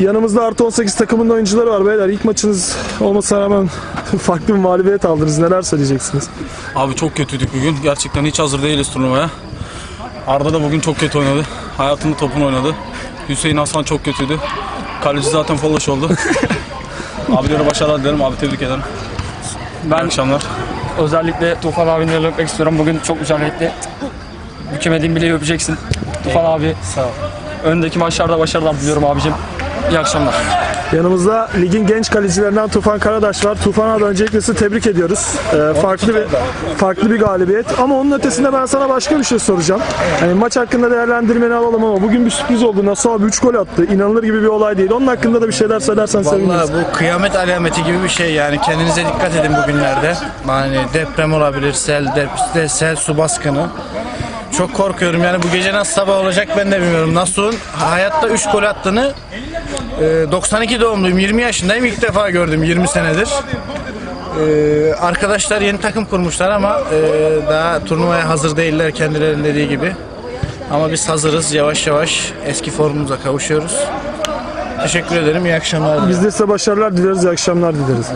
Yanımızda artı 18 takımının oyuncuları var beyler. İlk maçınız olmasına rağmen farklı bir mağlubiyet aldınız. Neler söyleyeceksiniz? Abi çok kötüydük bugün. Gerçekten hiç hazır değiliz turnuvaya. Arda da bugün çok kötü oynadı. Hayatında topunu oynadı. Hüseyin Hasan çok kötüydü. Kaleci zaten follaş oldu. Abilere başarılar dilerim. Abi tebrik ederim. İyi Ben akşamlar. özellikle Tufan abini öpmek istiyorum. Bugün çok mücadele etti. Bükemediğin bileği öpeceksin. Tufan abi. Sağ ol. Öndeki maçlarda başarılar diliyorum abicim. İyi akşamlar. Yanımızda ligin genç kalecilerinden Tufan Karadaş var. Tufan abi öncelikle sizi tebrik ediyoruz. Ee, farklı bir farklı bir galibiyet. Ama onun ötesinde ben sana başka bir şey soracağım. Hani maç hakkında değerlendirmeni alalım ama bugün bir sürpriz oldu. Nasıl abi 3 gol attı. İnanılır gibi bir olay değil. Onun hakkında da bir şeyler söylersen seviniriz. Vallahi bu kıyamet alameti gibi bir şey yani kendinize dikkat edin bugünlerde. Yani deprem olabilir, sel, dep- sel, su baskını. Çok korkuyorum yani bu gece nasıl sabah olacak ben de bilmiyorum. Nasuh'un hayatta 3 gol attığını e, 92 doğumluyum 20 yaşındayım ilk defa gördüm 20 senedir. E, arkadaşlar yeni takım kurmuşlar ama e, daha turnuvaya hazır değiller kendilerinin dediği gibi. Ama biz hazırız yavaş yavaş eski formumuza kavuşuyoruz. Teşekkür ederim iyi akşamlar. Biz de size başarılar dileriz. İyi akşamlar dileriz.